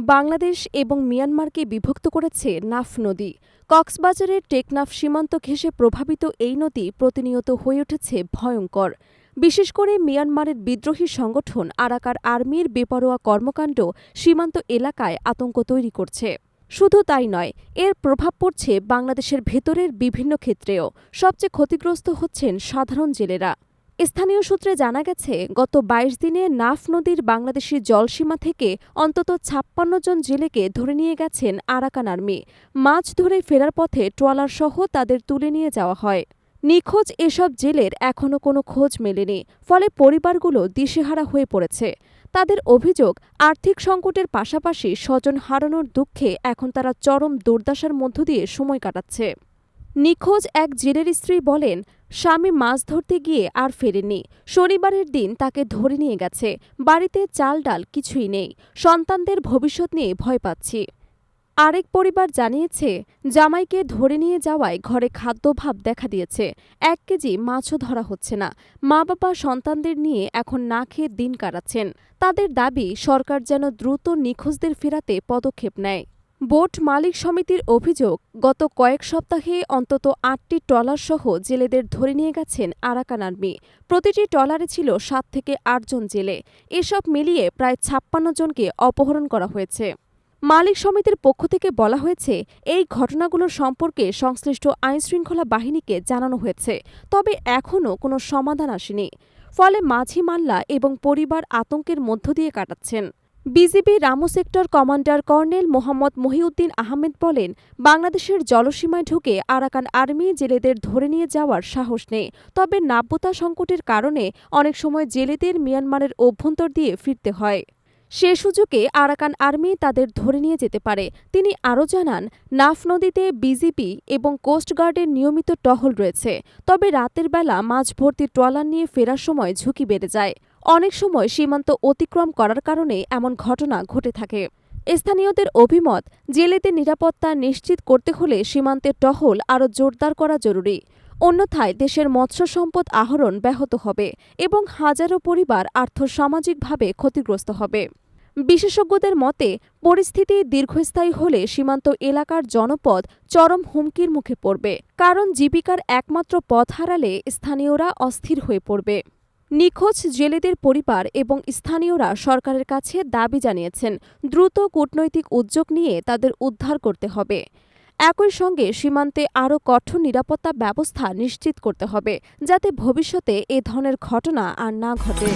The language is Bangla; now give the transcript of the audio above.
বাংলাদেশ এবং মিয়ানমারকে বিভক্ত করেছে নাফ নদী। কক্সবাজারের টেকনাফ সীমান্ত ঘেঁষে প্রভাবিত এই নদী প্রতিনিয়ত হয়ে উঠেছে ভয়ঙ্কর। বিশেষ করে মিয়ানমারের বিদ্রোহী সংগঠন আরাকার আর্মির বেপরোয়া কর্মকাণ্ড সীমান্ত এলাকায় আতঙ্ক তৈরি করছে। শুধু তাই নয়, এর প্রভাব পড়ছে বাংলাদেশের ভেতরের বিভিন্ন ক্ষেত্রেও। সবচেয়ে ক্ষতিগ্রস্ত হচ্ছেন সাধারণ জেলেরা। স্থানীয় সূত্রে জানা গেছে, গত ২২ দিনে নাফ নদীর বাংলাদেশি জলসীমা থেকে অন্তত ছাপ্পান্ন জন জেলেকে ধরে নিয়ে গেছেন আরাকান আর্মি। মাছ ধরে ফেরার পথে ট্রলার সহ তাদের তুলে নিয়ে যাওয়া হয়। নিখোঁজ এসব জেলের এখনও কোনো খোঁজ মেলেনি, ফলে পরিবারগুলো দিশেহারা হয়ে পড়েছে। তাদের অভিযোগ, আর্থিক সংকটের পাশাপাশি স্বজন হারানোর দুঃখে এখন তারা চরম দুর্দশার মধ্য দিয়ে সময় কাটাচ্ছে। নিখোঁজ এক জেলের স্ত্রী বলেন, স্বামী মাছ ধরতে গিয়ে আর ফেরেনি শনিবারের দিন তাকে ধরে নিয়ে গেছে। বাড়িতে চাল ডাল কিছুই নেই। সন্তানদের ভবিষ্যৎ নিয়ে ভয় পাচ্ছি। আরেক পরিবার জানিয়েছে, জামাইকে ধরে নিয়ে যাওয়ায় ঘরে খাদ্যভাব দেখা দিয়েছে। এক কেজি মাছও ধরা হচ্ছে না। মা বাবা সন্তানদের নিয়ে এখন না খেয়ে দিন কাটাচ্ছেন। তাদের দাবি, সরকার যেন দ্রুত নিখোঁজদের ফেরাতে পদক্ষেপ নেয়। বোট মালিক সমিতির অভিযোগ, গত কয়েক সপ্তাহে অন্তত আটটি ট্রলারসহ জেলেদের ধরে নিয়ে গেছেন আরাকান আর্মি। প্রতিটি ট্রলারে ছিল সাত থেকে আটজন জেলে। এসব মিলিয়ে প্রায় ছাপ্পান্ন জনকে অপহরণ করা হয়েছে। মালিক সমিতির পক্ষ থেকে বলা হয়েছে, এই ঘটনাগুলোর সম্পর্কে সংশ্লিষ্ট আইনশৃঙ্খলা বাহিনীকে জানানো হয়েছে, তবে এখনও কোনো সমাধান আসেনি। ফলে মাঝি মাল্লা এবং পরিবার আতঙ্কের মধ্য দিয়ে কাটাচ্ছেন। BGB Ramu sector commander colonel Mohammad Mohiuddin Ahmed বলেন, বাংলাদেশের জলসীমায় ঢুকে আরাকান আর্মি জেলেদের ধরে নিয়ে যাওয়ার সাহস নেই। তবে নাব্যতা সংকটের কারণে অনেক সময় জেলেদের মিয়ানমারের অভ্যন্তর দিয়ে ফিরতে হয়। সে সুযোগে আরাকান আর্মি তাদের ধরে নিয়ে যেতে পারে। তিনি আরও জানান, নাফ নদীতে বিজিবি এবং কোস্টগার্ডের নিয়মিত টহল রয়েছে। তবে রাতের বেলা মাঝ ভর্তি ট্রলার নিয়ে ফেরার সময় ঝুঁকি বেড়ে যায়। অনেক সময় সীমান্ত অতিক্রম করার কারণে এমন ঘটনা ঘটে থাকে। স্থানীয়দের অভিমত জেলেদের নিরাপত্তা নিশ্চিত করতে হলে সীমান্তের টহল আরও জোরদার করা জরুরি। অন্যথায় দেশের মৎস্য সম্পদ আহরণ ব্যাহত হবে এবং হাজারো পরিবার আর্থসামাজিকভাবে ক্ষতিগ্রস্ত হবে। বিশেষজ্ঞদের মতে, পরিস্থিতি দীর্ঘস্থায়ী হলে সীমান্ত এলাকার জনপদ চরম হুমকির মুখে পড়বে, কারণ জীবিকার একমাত্র পথ হারালে স্থানীয়রা অস্থির হয়ে পড়বে। নিখোঁজ জেলেদের পরিবার এবং স্থানীয়রা সরকারের কাছে দাবি জানিয়েছেন, দ্রুত কূটনৈতিক উদ্যোগ নিয়ে তাদের উদ্ধার করতে হবে। একই সঙ্গে সীমান্তে আরও কঠোর নিরাপত্তা ব্যবস্থা নিশ্চিত করতে হবে, যাতে ভবিষ্যতে এ ধরনের ঘটনা আর না ঘটে।